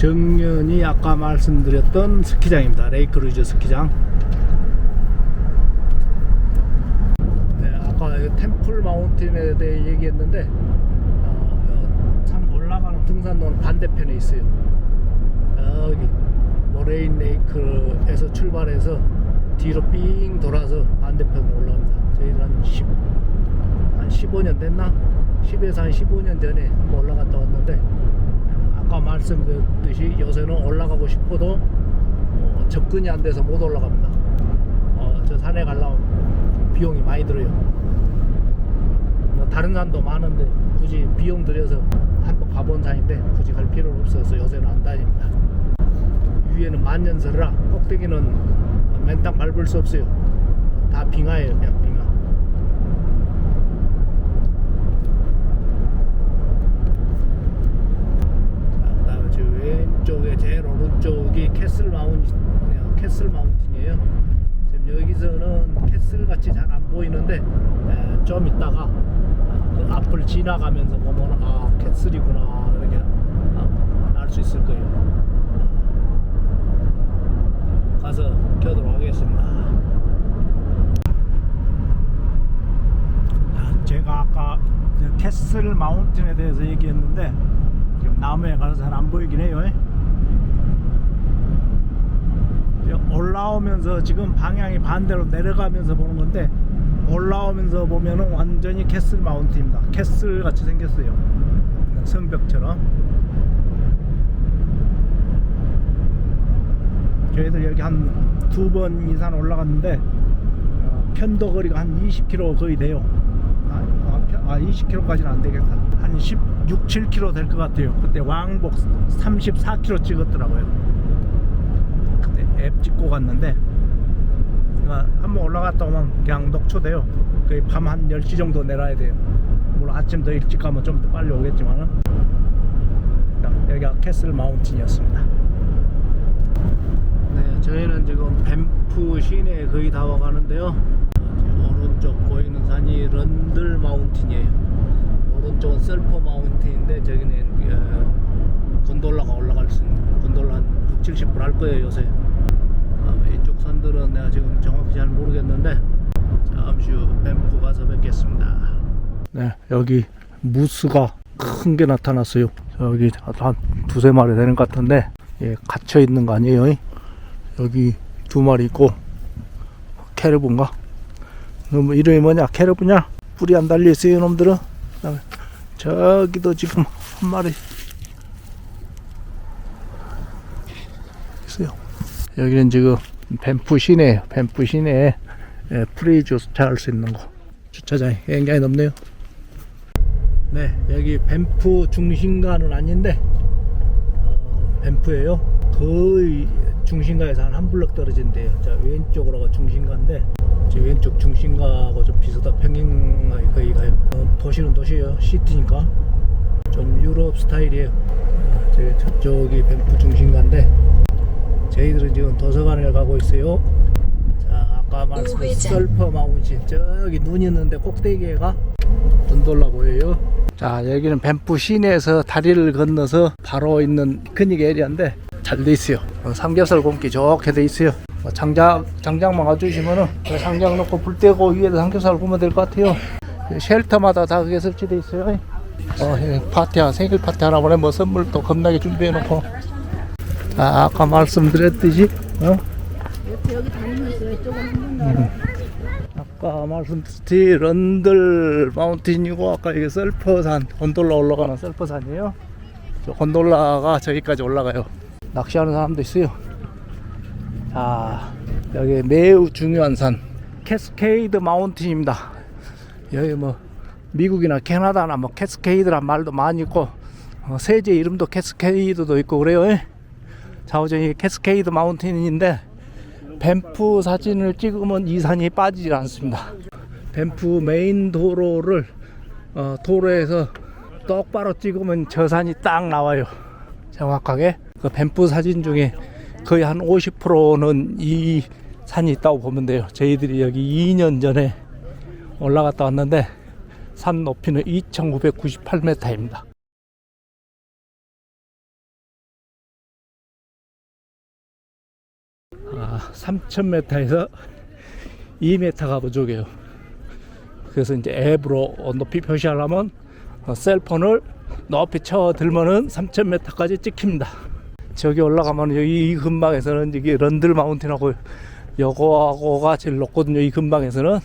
정면이 아까 말씀드렸던 스키장입니다. 레이크루즈 스키장. 네, 아까 이 템플 마운틴에 대해 얘기했는데 어, 참 올라가는 등산로는 반대편에 있어요. 여기 모레인 레이크에서 출발해서 뒤로 삥 돌아서 반대편으로 올라갑니다. 저희는 한 10, 한 15년 됐나? 10에서 한 15년 전에 한번 올라갔다 왔는데 아까 말씀드렸듯이 요새는 올라가고 싶어도 어, 접근이 안 돼서 못 올라갑니다. 어, 저 산에 가려면 비용이 많이 들어요. 뭐 다른 산도 많은데 굳이 비용 들여서 한번 가본 산인데 굳이 갈 필요는 없어서 요새는 안 다닙니다. 위에는 만년설이라 꼭대기는 맨땅 밟을 수 없어요. 다 빙하예요, 그냥 빙하. 자, 그다음에 저 왼쪽에 제일 오른쪽이 캐슬 마운 캐슬 마운틴이에요. 지금 여기서는 캐슬 같이 잘 안 보이는데 에, 좀 있다가 아, 그 앞을 지나가면서 보면 아 캐슬이구나 이렇게 아, 알수 있을 거예요. 가서 켜도록 하겠습니다. 자, 제가 아까 그 캐슬 마운틴에 대해서 얘기했는데 지금 나무에 가서 잘 안 보이긴 해요. 올라오면서 지금 방향이 반대로 내려가면서 보는 건데 올라오면서 보면은 완전히 캐슬 마운틴입니다. 캐슬 같이 생겼어요. 성벽처럼. 저희들 여기 한 두 번 이상 올라갔는데 어, 편도 거리가 한 20km 거의 돼요. 아, 아, 편- 아 20km까지는 안 되겠다. 한 16, 7km 될 것 같아요. 그때 왕복 34km 찍었더라고요. 그때 앱 찍고 갔는데 그러니까 한번 올라갔다 오면 그냥 녹초돼요. 거의 밤 한 10시 정도 내려야 돼요. 물론 아침 더 일찍 가면 좀 더 빨리 오겠지만은 여기가 캐슬 마운틴이었습니다. 네, 저희는 지금 밴프 시내에 거의 다 와가는데요. 오른쪽 보이는 산이 런들 마운틴이에요. 오른쪽은 셀퍼 마운틴인데 저기는 어, 곤돌라가 올라갈 수 있는 곤돌라 한 6, 70불 할 거예요 요새. 산들은 내가 지금 정확히 잘 모르겠는데 잠시 후 밴프 가서 뵙겠습니다. 네, 여기 무스가 큰 게 나타났어요. 여기 한 두세 마리 되는 것 같은데 예, 갇혀 있는 거 아니에요? 여기 두 마리 있고 캐르브인가? 뭐 이름이 뭐냐? 캐르브냐? 뿌리 안 달려 있어요, 놈들은. 저기도 지금 한 마리 있어요. 여기는 지금 밴프 시내예요. 밴프 시내에 예, 프리 주차할 수 있는 거. 주차장이 굉장히 넓네요. 네, 여기 밴프 중심가는 아닌데 어, 밴프예요. 거의 중심가에서 한 한 블럭 떨어진 데요. 자 왼쪽으로가 중심가인데 제 왼쪽 중심가하고 좀 비슷한 평행하게 거의 가요. 어, 도시는 도시예요. 시티니까 좀 유럽 스타일이에요. 어, 저 저쪽이 밴프 중심가인데 저희들은 지금 도서관을 가고 있어요. 자 아까 말씀드린. 설퍼 마운틴 저기 눈 있는데 꼭대기에가 돈돌라 보여요. 자 여기는 밴프 시내에서 다리를 건너서 바로 있는 크닉 에리아인데 잘 돼 있어요. 어, 삼겹살 굽기 좋게 돼 있어요. 어, 장작 장작만 가주시면은 그 장작 넣고 불 떼고 위에다 삼겹살 구우면 될 것 같아요. 그 쉘터마다 다 그게 설치돼 있어요. 어, 예, 파티 하 생일 파티 하나 보내 뭐 선물도 겁나게 준비해 놓고. 아, 아까 말씀드렸듯이 어? 아까 말씀드렸듯이 런들 마운틴이고 아까 이게 셀퍼산 곤돌라 올라가는 셀퍼산이에요. 저 곤돌라가 저기까지 올라가요. 낚시하는 사람도 있어요. 자 여기 매우 중요한 산 캐스케이드 마운틴입니다. 여기 뭐 미국이나 캐나다나 뭐 캐스케이드란 말도 많이 있고 어, 세제 이름도 캐스케이드도 있고 그래요. 예. 자, 어제 이 캐스케이드 마운틴인데 밴프 사진을 찍으면 이 산이 빠지질 않습니다. 밴프 메인 도로를 어, 도로에서 똑바로 찍으면 저 산이 딱 나와요. 정확하게 그 밴프 사진 중에 거의 한 50%는 이 산이 있다고 보면 돼요. 저희들이 여기 2년 전에 올라갔다 왔는데 산 높이는 2,998m입니다. 아, 3,000m에서 2m가 부족해요. 그래서 이제 앱으로 높이 표시하려면 어, 셀폰을 높이 쳐 들면은 3,000m까지 찍힙니다. 저기 올라가면 여기 이 근방에서는 이게 런들 마운틴하고 여거하고가 제일 높거든요. 이 근방에서는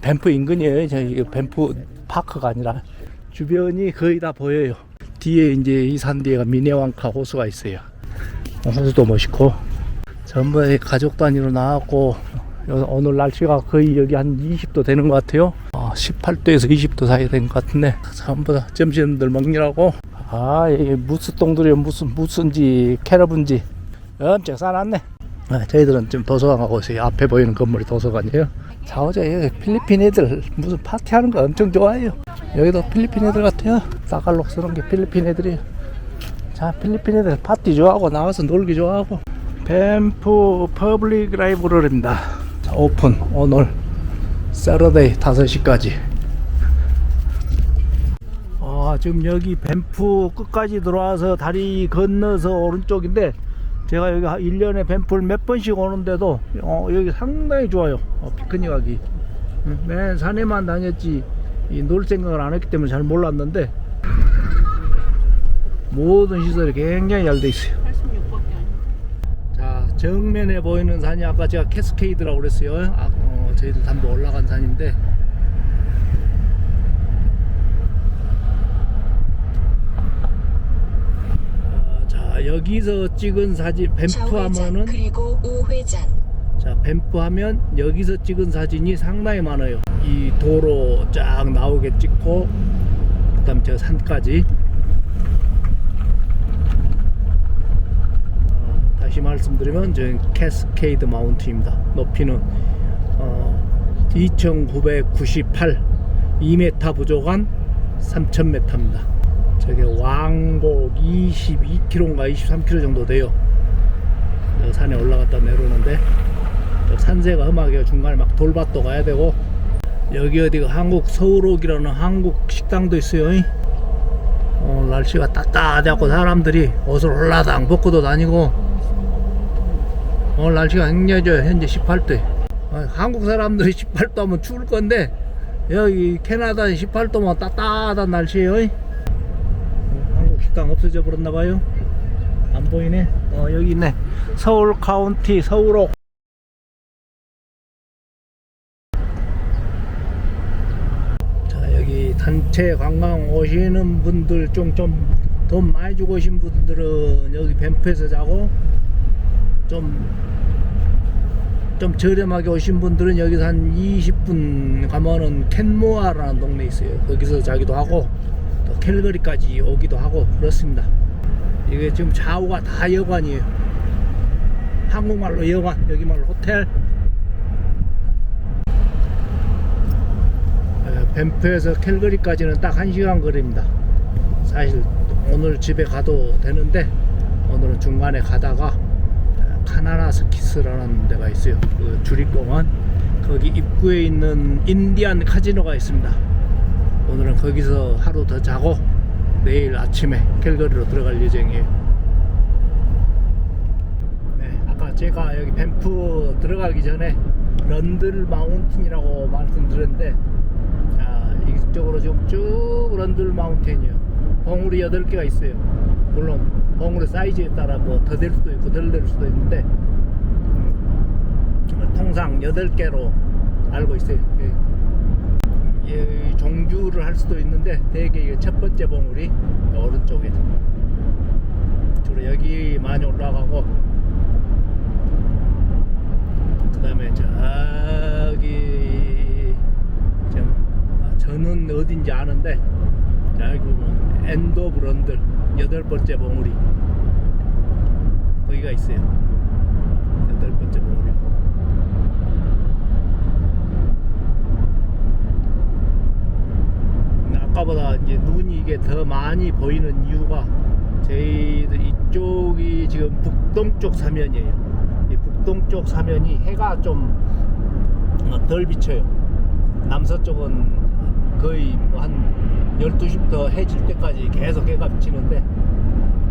밴프 인근이에요. 저기 밴프 파크가 아니라 주변이 거의 다 보여요. 뒤에 이제 이 산 뒤에가 미네왕카 호수가 있어요. 호수도 멋있고 전부 다 가족 단위로 나왔고 요- 오늘 날씨가 거의 여기 한 20도 되는 것 같아요. 어, 18도에서 20도 사이 된 것 같은데 전부 다 점심들 먹느라고 아 이게 무슨 똥들이 무슨 무슨지 캐러분지 엄청 싸놨네. 아, 저희들은 지금 도서관 가고 있어요. 앞에 보이는 건물이 도서관이에요. 자 어제 여기 필리핀 애들 무슨 파티하는 거 엄청 좋아해요. 여기도 필리핀 애들 같아요. 따갈록 쓰는 게 필리핀 애들이에요. 자 필리핀 애들 파티 좋아하고 나와서 놀기 좋아하고 밴프 퍼블릭 라이브러리입니다. 자, 오픈 오늘 세러데이 5시까지. 아 지금 여기 밴프 끝까지 들어와서 다리 건너서 오른쪽인데 제가 여기 1년에 밴프를 몇 번씩 오는데도 어, 여기 상당히 좋아요. 어, 피크닉 하기. 응, 맨 산에만 다녔지 이놀 생각을 안 했기 때문에 잘 몰랐는데 모든 시설이 굉장히 잘 돼 있어요. 86밖에 안자 정면에 보이는 산이 아까 제가 캐스케이드라고 그랬어요. 아, 어, 저희들 한번 올라간 산인데 아, 자 여기서 찍은 사진 뱀프 하면은 그리고 우회전 자 뱀프 하면 여기서 찍은 사진이 상당히 많아요. 이 도로 쫙 나오게 찍고 그다음 저 산까지 어, 다시 말씀드리면 저는 캐스케이드 마운트입니다. 높이는 어, 2,998 2m 부족한 3,000m입니다. 저게 왕복 22km인가 23km 정도 돼요. 저 산에 올라갔다 내려오는데 저 산세가 험하게 중간에 막 돌밭도 가야 되고 여기 어디가 한국 서울옥이라는 한국 식당도 있어요. 이. 어, 날씨가 따뜻하고 사람들이 옷을 올라당 벗고도 다니고 오늘 날씨가 굉장히 좋아요. 현재 18도. 한국 사람들이 18도 하면 추울 건데 여기 캐나다는 18도면 따뜻한. 어, 한국 식당 없어져 버렸나 봐요. 안 보이네. 어, 여기 있네. 서울 카운티 서울옥. 자 여기 단체 관광 오시는 분들 좀 좀 돈 많이 주고 오신 분들은 여기 뱀프에서 자고 좀좀 저렴하게 오신 분들은 여기서 한 20분 가면은 캔모아라는 동네 있어요. 거기서 자기도 하고 또 캘거리까지 오기도 하고 그렇습니다. 이게 지금 좌우가 다 여관이에요. 한국말로 여관, 여기 말로 호텔. 에, 밴프에서 캘거리까지는 딱 1시간 거리입니다. 사실 오늘 집에 가도 되는데 오늘은 중간에 가다가 에, 카나나스키스라는 데가 있어요. 그 주립공원 거기 입구에 있는 인디안 카지노가 있습니다. 오늘은 거기서 하루 더 자고 내일 아침에 캘거리로 들어갈 예정이에요. 네, 아까 제가 여기 밴프 들어가기 전에 런들 마운틴이라고 말씀드렸는데 자, 이쪽으로 지금 쭉 런들 마운틴이에요. 봉우리 8개가 있어요. 물론 봉우리 사이즈에 따라 뭐 더 될 수도 있고 덜 될 수도 있는데 음, 통상 8개로 알고 있어요. 예. 예, 종주를 할 수도 있는데 대개 첫 번째 봉우리 오른쪽에 주로 여기 많이 올라가고 그 다음에 저기 좀 아, 저는 어딘지 아는데 보면 엔도 브런들 여덟 번째 봉우리 거기가 있어요 여덟 번째 봉우리 아까보다 이제 눈이 이게 더 많이 보이는 이유가 저희들 이쪽이 지금 북동쪽 사면이에요. 이 북동쪽 사면이 해가 좀 덜 비쳐요. 남서쪽은 거의 뭐 한 12시부터 해질 때까지 계속 해가 비치는데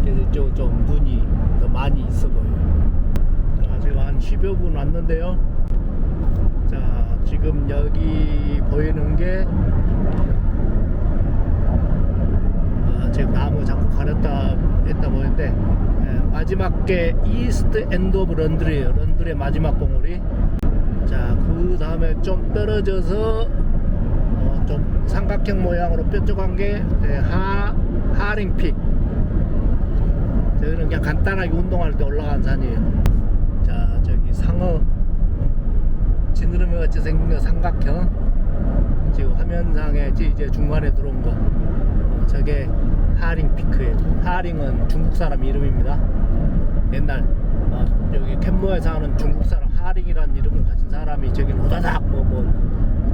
그래서 이쪽 좀 눈이 더 많이 있어 보여요. 그래가지고 한 10여 분 왔는데요. 자, 지금 여기 보이는 게 아, 지금 나무 자꾸 가렸다 했다 보이는데 예, 마지막 게 이스트 엔드 오브 런드리에요. 런드리의 마지막 봉우리. 자, 그 다음에 좀 떨어져서 어, 좀 삼각형 모양으로 뾰족한 게 예, 하, 하링픽. 저기는 그냥 간단하게 운동할 때 올라간 산이에요. 자, 저기 상어 어, 지느러미 같이 생긴 거 삼각형. 지금 화면상에 이제 중간에 들어온 거. 어, 저게 하링 피크예요. 하링은 중국 사람 이름입니다. 옛날 어, 여기 캔모에 사는 중국 사람 하링이라는 이름을 가진 사람이 저기 우다닥 뭐 뭐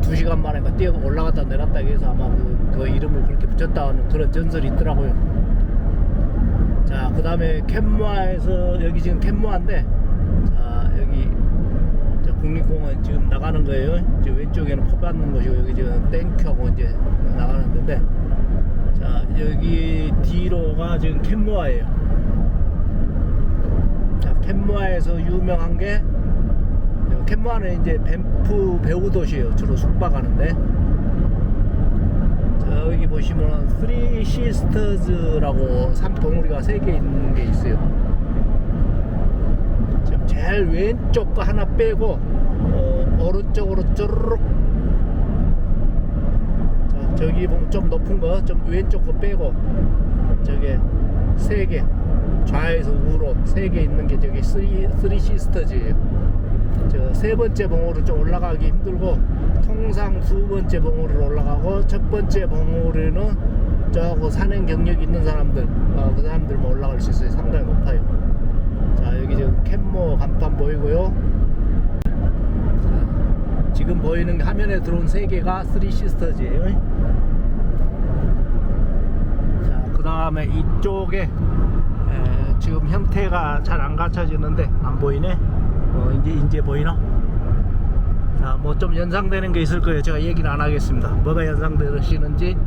두 시간 만에 그 뛰어 올라갔다 내렸다 해서 아마 그, 그 이름을 그렇게 붙였다는 그런 전설이 있더라고요. 자, 그 다음에 캔모아에서 여기 지금 캔모아인데 자 여기 저 국립공원 지금 나가는 거예요. 지금 왼쪽에는 포 받는 곳이고 여기 지금 땡큐하고 이제 나가는 데인데 자 여기 뒤로가 지금 캔모아예요. 자 캔모아에서 유명한 게 캔모아는 이제 밴프 배우 도시예요. 주로 숙박하는데 자, 여기 보시면은 쓰리 시스터즈라고 삼봉우리가 세 개 있는 게 있어요. 지금 제일 왼쪽 거 하나 빼고 어, 오른쪽으로 쭈르륵 자, 저기 보면 좀 높은 거 좀 왼쪽 거 빼고 저게 세 개 좌에서 우로 세 개 있는 게 저기 쓰리, 쓰리 시스터즈예요 저 세 번째 봉우리 좀 올라가기 힘들고 통상 두 번째 봉우리로 올라가고 첫 번째 봉우리는 저거 산행 경력 있는 사람들 어, 그 사람들만 올라갈 수 있어요. 상당히 높아요. 자 여기 지금 캔모 간판 보이고요. 자, 지금 보이는 화면에 들어온 세 개가 쓰리 시스터즈예요. 자그 다음에 이쪽에 에, 지금 형태가 잘 안 갖춰지는데 안 보이네 어 이제 이제 보이나? 자 뭐 좀 연상되는 게 있을 거예요. 제가 얘기는 안 하겠습니다. 뭐가 연상되시는지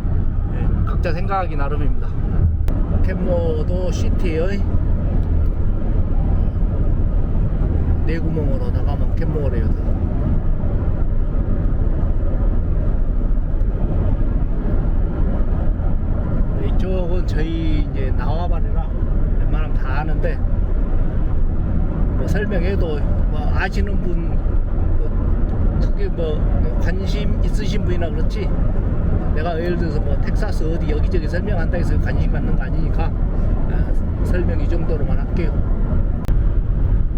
예, 각자 생각하기 나름입니다. 캔모도 시티의 내구멍으로 나가면 캔모래요. 이쪽은 저희 이제 나와바리라 웬만하면 다 아는데 뭐 설명해도 뭐 아시는 분 뭐 크게 뭐 관심 있으신 분이나 그렇지. 내가 예를 들어서 뭐 텍사스 어디 여기저기 설명한다 해서 관심 갖는 거 아니니까 아, 설명 이 정도로만 할게요.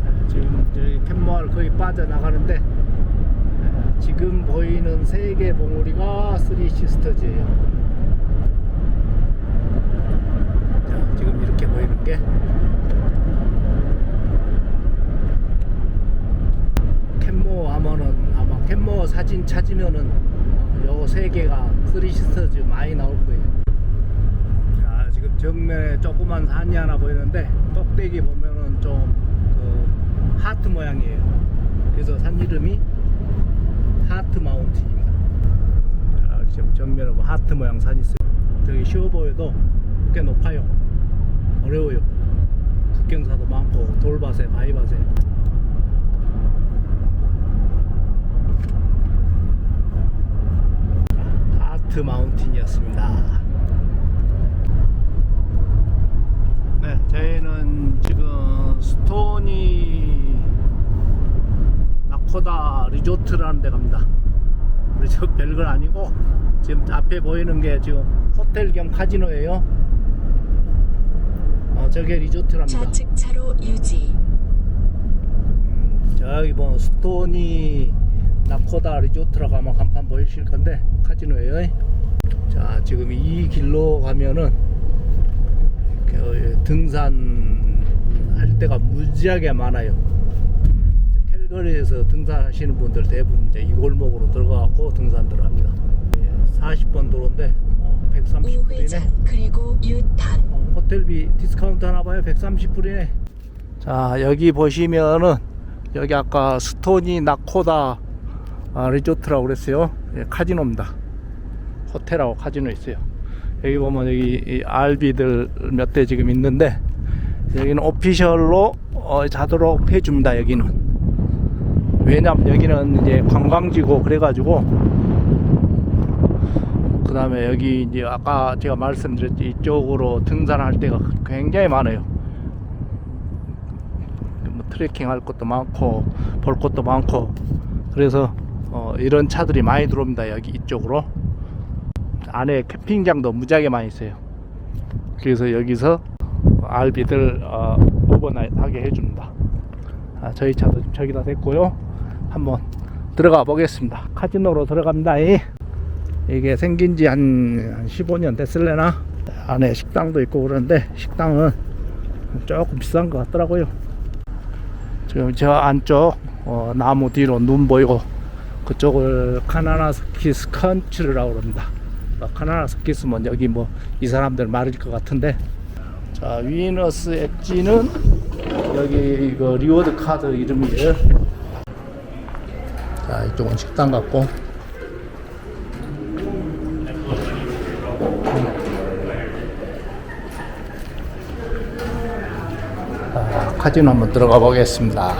아, 지금 저희 캔모알 거의 빠져나가는데 아, 지금 보이는 세 개 봉우리가 쓰리 시스터즈예요. 자, 지금 이렇게 보이는 게 캔모 하면은 아마 캔모 사진 찾으면은 요 세 개가 쓰리 시스터즈 많이 나올 거예요. 자 지금 정면에 조그만 산이 하나 보이는데 꼭대기 보면은 좀 그 하트 모양이에요. 그래서 산 이름이 하트 마운틴입니다. 자 지금 정면에 보면 하트 모양 산이 있어요. 저기 쇼보에도 꽤 높아요. 어려워요. 국경사도 많고 돌밭에 바위밭에 하트 마운틴이었습니다. 네, 저희는 지금 스토니 나코다 리조트라는 데 갑니다. 우리 저 별건 아니고 지금 앞에 보이는 게 지금 호텔 겸 카지노예요. 어, 저게 리조트랍니다. 좌측 차로 유지. 저기 뭐 스토니 나코다 리조트라고 아마 간판 보이실 건데 카지노예요. 자 지금 이 길로 가면은 이렇게 등산 할 때가 무지하게 많아요. 캘거리에서 등산하시는 분들 대부분 이제 이 골목으로 들어가고 등산들 합니다. 40번 도로인데 어, 130불이네. 우회전 그리고 유턴. 어, 호텔비 디스카운트 하나 봐요 130불이네 자 여기 보시면은 여기 아까 스토니 나코다 아, 리조트라고 그랬어요 예, 카지노입니다 호텔하고 카지노 있어요. 여기 보면 여기 이 RB들 몇 대 지금 있는데 여기는 오피셜로 어, 자도록 해줍니다 여기는. 왜냐면 여기는 이제 관광지고 그래가지고 그 다음에 여기 이제 아까 제가 말씀드렸지 이쪽으로 등산할 때가 굉장히 많아요. 뭐 트레킹 할 것도 많고 볼 것도 많고. 그래서 어, 이런 차들이 많이 들어옵니다 여기 이쪽으로 안에 캠핑장도 무지하게 많이 있어요. 그래서 여기서 알비들 어, 오버나잇 하게 해줍니다. 아, 저희 차도 저기다 댔고요. 한번 들어가 보겠습니다. 카지노로 들어갑니다. 이. 이게 생긴 지 한 15년 됐을래나? 안에 식당도 있고 그런데 식당은 조금 비싼 것 같더라고요. 지금 저 안쪽 어, 나무 뒤로 눈 보이고 그쪽을 카나나스키스 컨트리라고 그럽니다. 어, 카나나스키스면 여기 뭐 이 사람들 말일 것 같은데 자 위너스 엣지는 여기 이거 리워드 카드 이름이에요. 자 이쪽은 식당 같고 자, 카지노 한번 들어가 보겠습니다.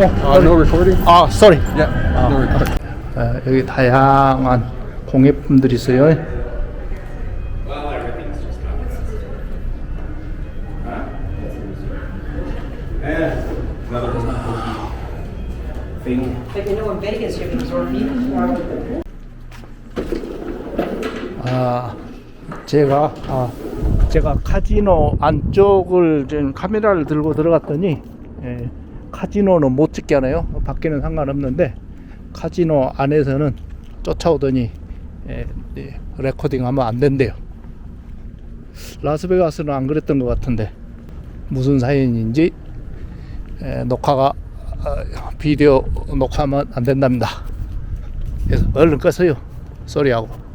Uh, no recording? 아, sorry. Yeah, no recording. 아, 여기 다양한 공예품들이 있어요. 아, 제가 아, 제가 카지노 안쪽을 지금 카메라를 들고 들어갔더니 예, 카지노는 못 찍게 하네요. 밖에는 상관없는데 카지노 안에서는 쫓아오더니 예, 예, 레코딩 하면 안 된대요. 라스베가스는 안 그랬던 것 같은데 무슨 사연인지 예, 녹화가 어, 비디오 녹화하면 안 된답니다. 그래서 얼른 끄세요. 소리하고.